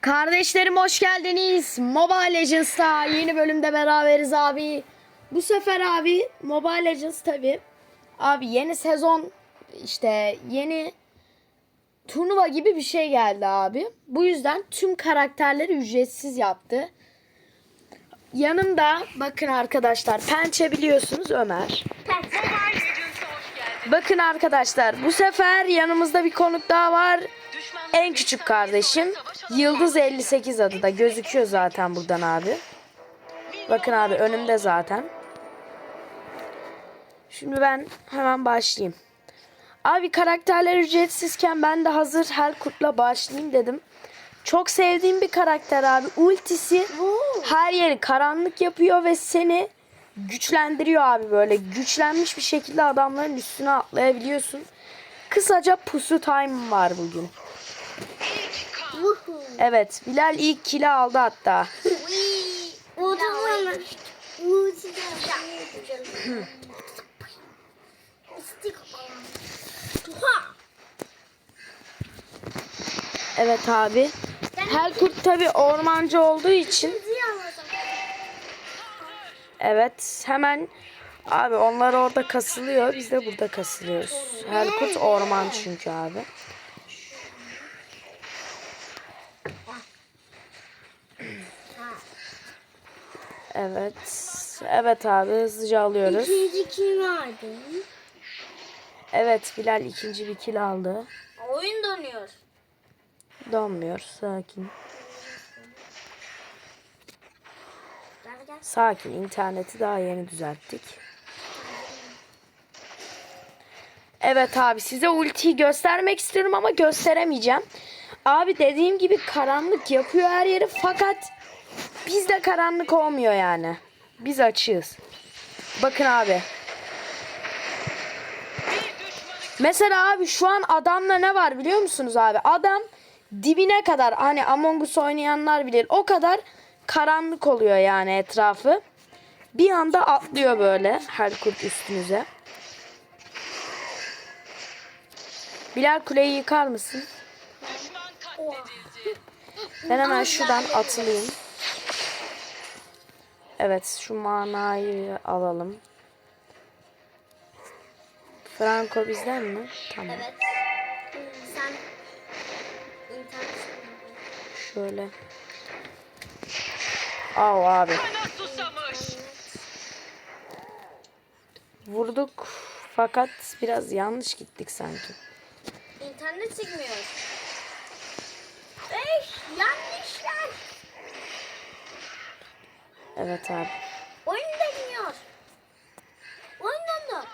Kardeşlerim hoş geldiniz. Mobile Legends'ta yeni bölümde beraberiz abi. Bu sefer abi Mobile Legends tabi. Abi yeni sezon işte yeni turnuva gibi bir şey geldi abi. Bu yüzden tüm karakterleri ücretsiz yaptı. Yanımda bakın arkadaşlar Pençe biliyorsunuz Ömer. Bakın arkadaşlar bu sefer yanımızda bir konuk daha var. En küçük kardeşim Yıldız 58 adı da gözüküyor zaten buradan abi. Bakın abi önümde zaten. Şimdi ben hemen başlayayım. Abi karakterler ücretsizken ben de hazır Helkurt'la başlayayım dedim. Çok sevdiğim bir karakter abi. Ultisi her yeri karanlık yapıyor ve seni güçlendiriyor abi böyle. Güçlenmiş bir şekilde adamların üstüne atlayabiliyorsun. Kısaca pusu time var bugün. Evet Bilal ilk kili aldı hatta. Evet abi. Helkurt tabi ormancı olduğu için evet hemen abi onlar orada kasılıyor biz de burada kasılıyoruz. Helkurt orman çünkü abi. Evet. Evet abi hızlıca alıyoruz. İkinci kim vardı? Evet Bilal ikinci bir kill aldı. Oyun dönüyor. Donmuyor sakin. Gel gel. Sakin interneti daha yeni düzelttik. Evet abi size ultiyi göstermek istiyorum ama gösteremeyeceğim. Abi dediğim gibi karanlık yapıyor her yeri fakat bizde karanlık olmuyor yani. Biz açığız. Bakın abi. Mesela abi şu an adamla ne var biliyor musunuz abi? Adam dibine kadar hani Among Us oynayanlar bilir. O kadar karanlık oluyor yani etrafı. Bir anda atlıyor böyle her kurt üstünüze. Bilal kuleyi yıkar mısın? Ben hemen şuradan atılayım. Evet şu manayı alalım. Franco bizden mi? Tamam. Evet. Sen internet Şöyle. Au abi. Vurduk fakat biraz yanlış gittik sanki. internet çıkmıyor. Ey yanlışlar. Evet abi. Oyun dönüyor. Oyun döndü.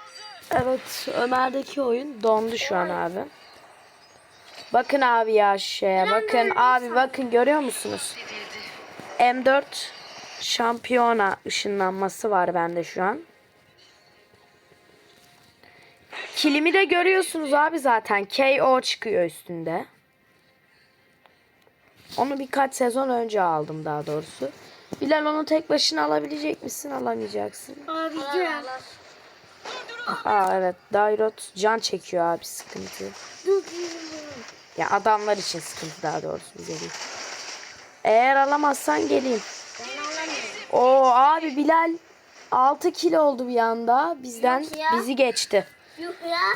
Evet Ömer'deki oyun dondu şu an abi. Bakın abi ya şeye bakın abi bakın görüyor musunuz? M4 şampiyona ışınlanması var bende şu an. Kilimi de görüyorsunuz abi zaten. KO çıkıyor üstünde. Onu birkaç sezon önce aldım daha doğrusu. Bilal onu tek başına alabilecek misin? Alamayacaksın. Abi gel. Aa evet Dairot can çekiyor abi sıkıntı. Ya adamlar için sıkıntı daha doğrusu bize değil. Eğer alamazsan geleyim. Oo abi Bilal 6 kilo oldu bir anda. Bizden bizi geçti.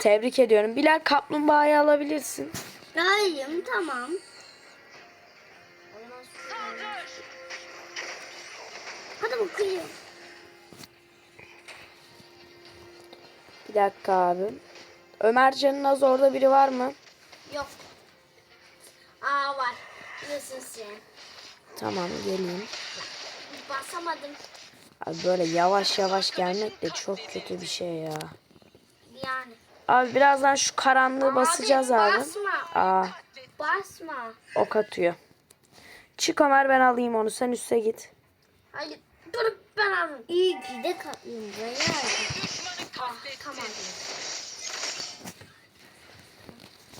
Tebrik ediyorum. Bilal kaplumbağayı alabilirsin. Dayım tamam. Hadi bakayım. Bir dakika abi. Ömercan'ın az orada biri var mı? Yok. Aa var. Nasılsın sen? Tamam geleyim. Basamadım. Abi böyle yavaş yavaş gelmek de çok kötü bir şey ya. Yani. Abi birazdan şu karanlığı basacağız abi. Basma. Aa Basma. ok atıyor. Çık Ömer ben alayım onu. Sen üste git. Hayır. Dur ben aldım. İyi ki de katlıyım. Ah tamam.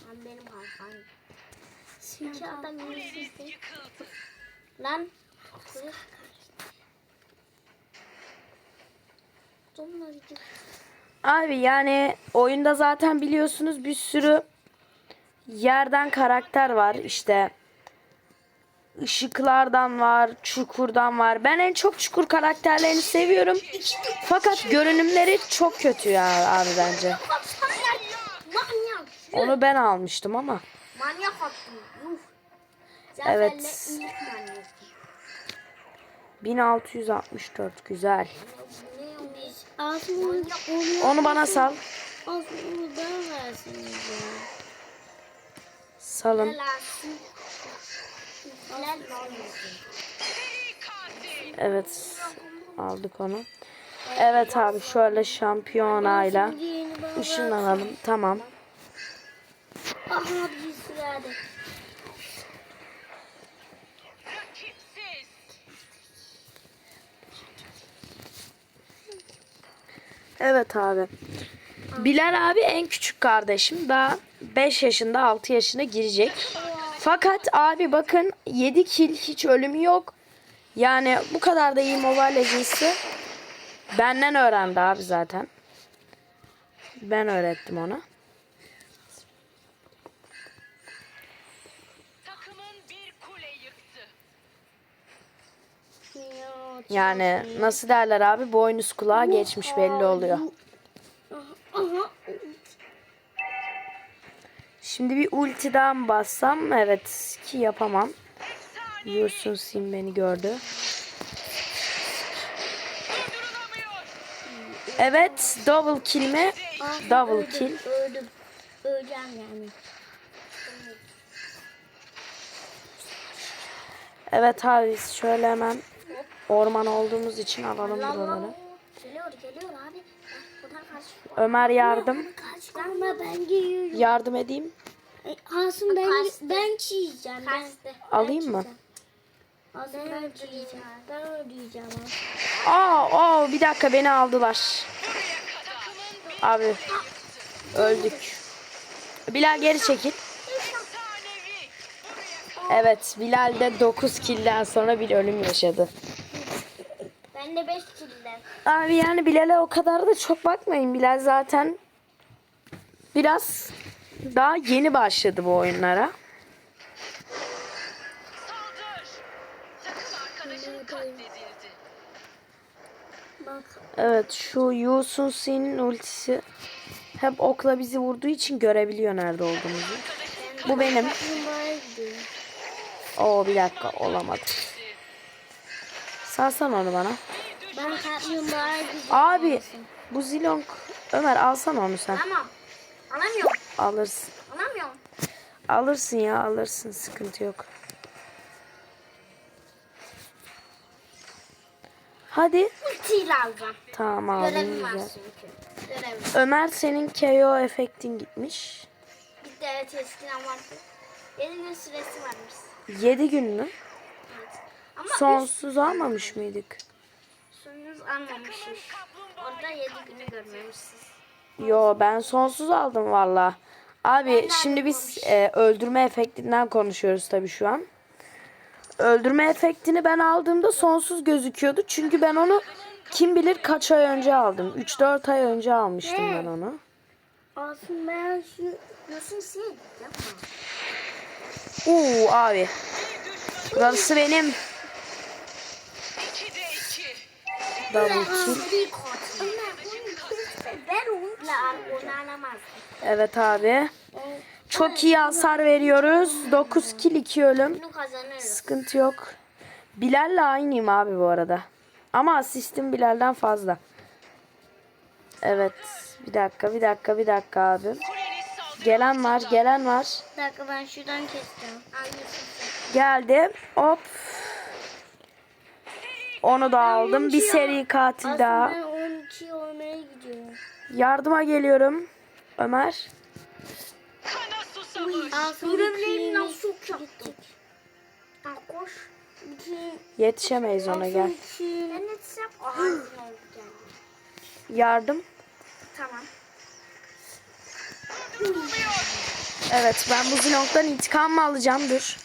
Lan benim harfam. Çünkü adam yüzsüzde. Lan. Donlar. Abi yani oyunda zaten biliyorsunuz bir sürü yerden karakter var. İşte ışıklardan var, çukurdan var. Ben en çok çukur karakterlerini seviyorum. Fakat görünümleri çok kötü ya abi bence. Onu ben almıştım ama. Manyak attım. Evet. Zaferle ilk manyak. 1664 güzel. Onu bana sal. Salın. Evet. Aldık onu. Evet abi şöyle şampiyonayla ışınlanalım. Tamam. Evet abi. Bilal abi en küçük kardeşim. Daha 5 yaşında 6 yaşına girecek. Fakat abi bakın 7 kill hiç ölümü yok. Yani bu kadar da iyi Mobile Legends'ı benden öğrendi abi zaten. Ben öğrettim ona. Takımın bir kule yıktı. Yani nasıl derler abi boynuz kulağa geçmiş belli oluyor. Şimdi bir ultiden bassam evet ki yapamam. Yursun Sim beni gördü. Evet double kill mi? Double kill. Öldüm. Öleceğim yani. Evet abi şöyle hemen orman olduğumuz için alalım buraları. Geliyor abi. Ömer yardım. Ama ben geliyorum. Yardım edeyim. Asım ben ben çiğeceğim. Ben, Alayım mı? Asım ben çiğeceğim. Ben ödeyeceğim. Aa, aa bir dakika beni aldılar. Abi öldük. Bilal geri çekil. Evet Bilal de 9 kill'den sonra bir ölüm yaşadı. Ben de 5 kilden. Abi yani Bilal'e o kadar da çok bakmayın. Bilal zaten biraz daha yeni başladı bu oyunlara. Evet şu Yusun Sin'in ultisi hep okla bizi vurduğu için görebiliyor nerede olduğumuzu. Bu benim. Oo bir dakika olamadı. Salsan onu bana. Abi bu Zilong Ömer alsan onu sen. Tamam. Alamıyorum. Alırsın. Alamıyorum. Alırsın ya alırsın sıkıntı yok. Hadi. Ultiyle alacağım. Tamam aldın Görevim var çünkü. Görevim. Ömer senin KO efektin gitmiş. Gitti evet eskiden vardı. 7 gün süresi varmış. 7 gün mü? Evet. Ama Sonsuz almamış mıydık? üstünüz almamışız. Orada 7 günü görmemişsiniz. Yo ben sonsuz aldım valla. Abi şimdi biz e, öldürme efektinden konuşuyoruz tabii şu an. Öldürme efektini ben aldığımda sonsuz gözüküyordu. Çünkü ben onu kim bilir kaç ay önce aldım. 3-4 ay önce almıştım ben onu. Aslında ben şu Yosun sil. Yapma. Uuu abi. Burası benim. Double kill. Seri katil. Ömer onu ben onu La onu alamazdım. Evet abi. Çok iyi hasar veriyoruz. 9 kill 2 ölüm. Sıkıntı yok. Bilal'le aynıyım abi bu arada. Ama asistim Bilal'den fazla. Evet. Bir dakika, bir dakika, bir dakika abi. Gelen var, gelen var. Bir dakika ben şuradan keseceğim. Al Yusuf. Geldi. Hop. Onu da aldım. Bir seri katil daha. Yardıma geliyorum. Ömer. Aslında nasıl koş. Yetişemeyiz ona gel. Ben. Yardım. Tamam. Evet ben bu Zilong'dan intikam mı alacağım? Dur.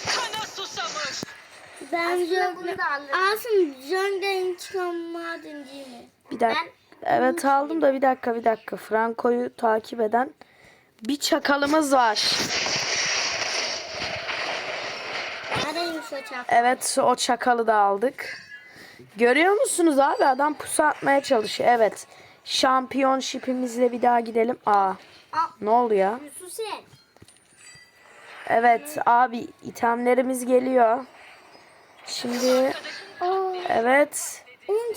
Ben bunu da alırım. Asım Jön'den intikam aldın değil mi? Bir dakika. Evet aldım da bir dakika bir dakika. Franco'yu takip eden bir çakalımız var. Evet o çakalı da aldık. Görüyor musunuz abi adam pusu atmaya çalışıyor. Evet. Şampiyonşipimizle bir daha gidelim. Aa. Aa. Ne? Yusuf sen. Evet abi itemlerimiz geliyor. Şimdi evet.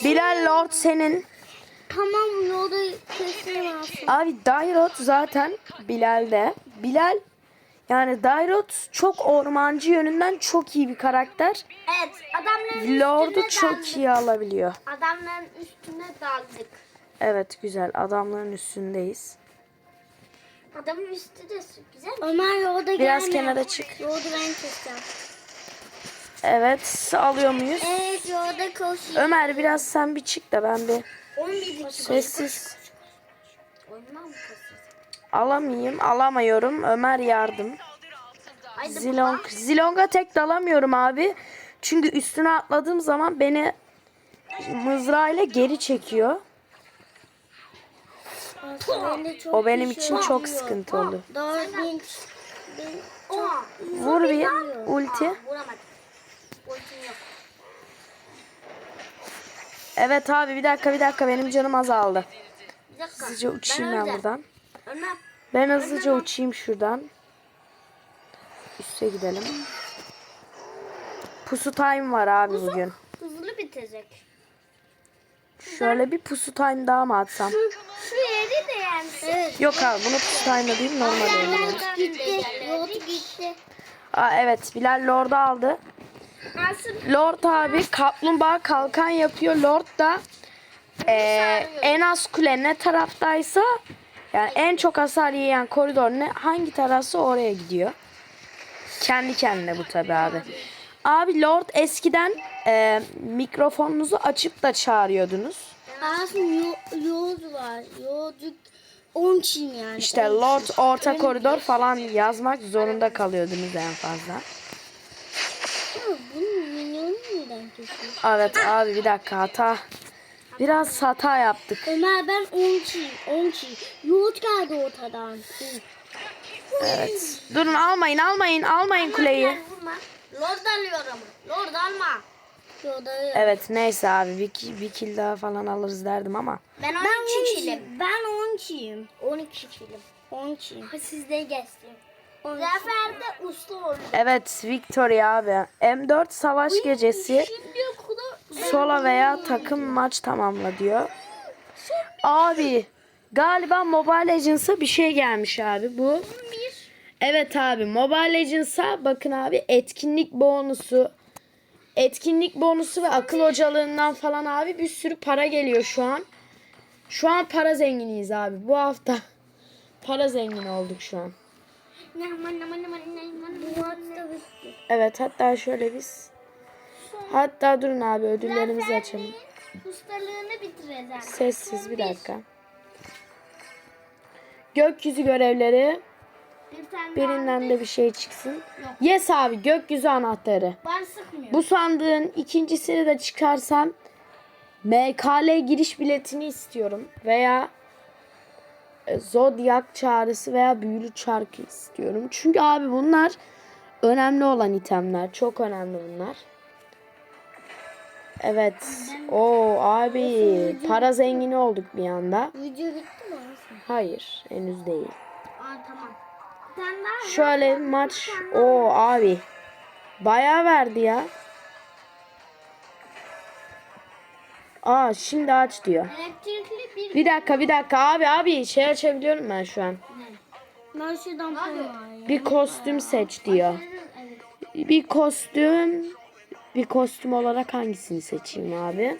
Bilal Lord senin. Tamam yolda kesin alsın. Abi Dairot zaten Bilal'de. Bilal yani Dairot çok ormancı yönünden çok iyi bir karakter. Evet adamların Lord'u çok daldık. iyi alabiliyor. Adamların üstüne daldık. Evet güzel adamların üstündeyiz. Adamın üstü de güzel. Ömer yolda Biraz kenara çık. Yolda ben keseceğim. Evet alıyor muyuz? Evet yolda koşuyor. Ömer biraz sen bir çık da ben bir 11 sessiz alamayayım. Alamıyorum. Ömer yardım. Zilong. Zilong'a tek dalamıyorum abi. Çünkü üstüne atladığım zaman beni mızrağıyla geri çekiyor. O benim için çok sıkıntı oldu. Vur bir ulti. Vuramadım. Ultim yok. Evet abi bir dakika bir dakika benim canım azaldı. Bir dakika. Hızlıca uçayım ben öldüm. buradan. Ben hızlıca uçayım şuradan. Üste gidelim. Pusu time var abi bugün. Hızlı bitecek. Şöyle bir pusu time daha mı atsam? Şu, şu yeri de yensin. Evet. Yok abi bunu pusu time değil normal oynuyorum. Gitti. Gitti. Aa evet Bilal Lord aldı. Lord abi kaplumbağa kalkan yapıyor. Lord da eee, en az kule ne taraftaysa yani en çok hasar yiyen koridor ne hangi tarafsa oraya gidiyor. Kendi kendine bu tabi abi. Abi Lord eskiden eee, mikrofonunuzu açıp da çağırıyordunuz. Aslında yolcu var. Yolcu 10 kişiyim yani. İşte Lord orta koridor falan yazmak zorunda kalıyordunuz en fazla. Evet abi bir dakika hata. Biraz hata yaptık. Ömer ben 10 kişiyim. 10 kişi. Yoğurt geldi ortadan. Evet. Durun almayın almayın almayın kuleyi. Lord alıyorum. Lord alma. Evet neyse abi bir, bir kill daha falan alırız derdim ama. Ben 12 kişiyim. Ben 10 kişiyim. 12 kişiyim. 10 kişiyim. Sizde geçtim. Zafer'de usta oldu. Evet Victory abi. M4 savaş gecesi sola veya takım maç tamamla diyor. Abi galiba Mobile Legends'a bir şey gelmiş abi bu. bir. Evet abi Mobile Legends'a bakın abi etkinlik bonusu. Etkinlik bonusu ve akıl hocalığından falan abi bir sürü para geliyor şu an. Şu an para zenginiyiz abi. Bu hafta para zengini olduk şu an. Evet hatta şöyle biz. Hatta durun abi ödüllerimizi açalım. Ustalığını bitireceğim. Sessiz bir dakika. Gökyüzü görevleri. Birinden de bir şey çıksın. Yes abi gökyüzü anahtarı. var sıkmıyor. Bu sandığın ikincisini de çıkarsam MKL giriş biletini istiyorum. Veya Zodyak çağrısı veya büyülü çarkı istiyorum. Çünkü abi bunlar önemli olan itemler. Çok önemli bunlar. Evet. O abi para zengini olduk bir anda. Video bitti mi? Hayır henüz değil. Aa tamam. Şöyle maç. O abi. Bayağı verdi ya. Aa şimdi aç diyor. Elektrikli bir. Dakika bir dakika abi abi şey açabiliyorum ben şu an. Ben şuradan koyayım. Bir kostüm seç diyor. Bir kostüm bir kostüm olarak hangisini seçeyim abi?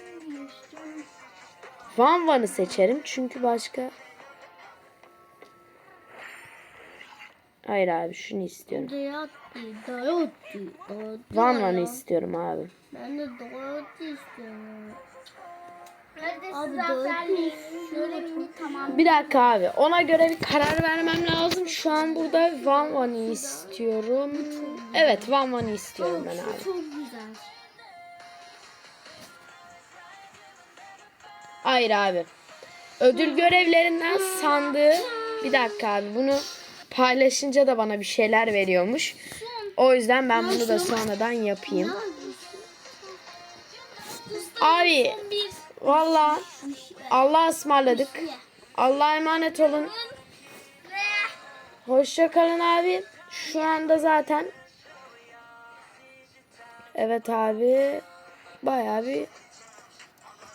Van Van'ı seçerim çünkü başka Hayır abi şunu istiyorum. Van Van'ı istiyorum abi. Ben de dayatti istiyorum. Abi dayatti şöyle mini tamam. Bir dakika abi. Ona göre bir karar vermem lazım. Şu an burada Van Van'ı istiyorum. Evet Van Van'ı istiyorum ben abi. Çok güzel. Hayır abi. Ödül görevlerinden sandığı bir dakika abi bunu paylaşınca da bana bir şeyler veriyormuş. O yüzden ben bunu da sonradan yapayım. Abi valla Allah'a ısmarladık. Allah'a emanet olun. Hoşça kalın abi. Şu anda zaten Evet abi. Bayağı bir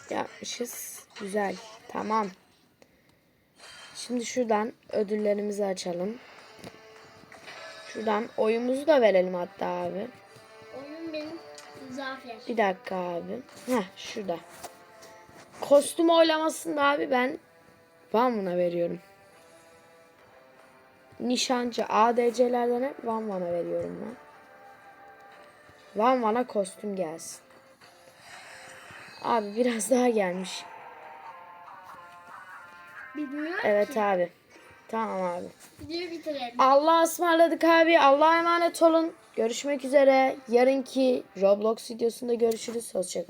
yapmışız. Güzel. Tamam. Şimdi şuradan ödüllerimizi açalım. Şuradan oyumuzu da verelim hatta abi. Oyun benim zafer. Bir dakika abi. Heh şurada. Kostüm oylamasında abi ben Van Van'a veriyorum. Nişancı ADC'lerden hep Van Van'a veriyorum ben. Van Van'a kostüm gelsin. Abi biraz daha gelmiş. Bilmiyorum Evet ki. abi. Tamam abi. Videoyu bitirelim. Allah'a ısmarladık abi. Allah'a emanet olun. Görüşmek üzere. Yarınki Roblox videosunda görüşürüz. Hoşçakalın.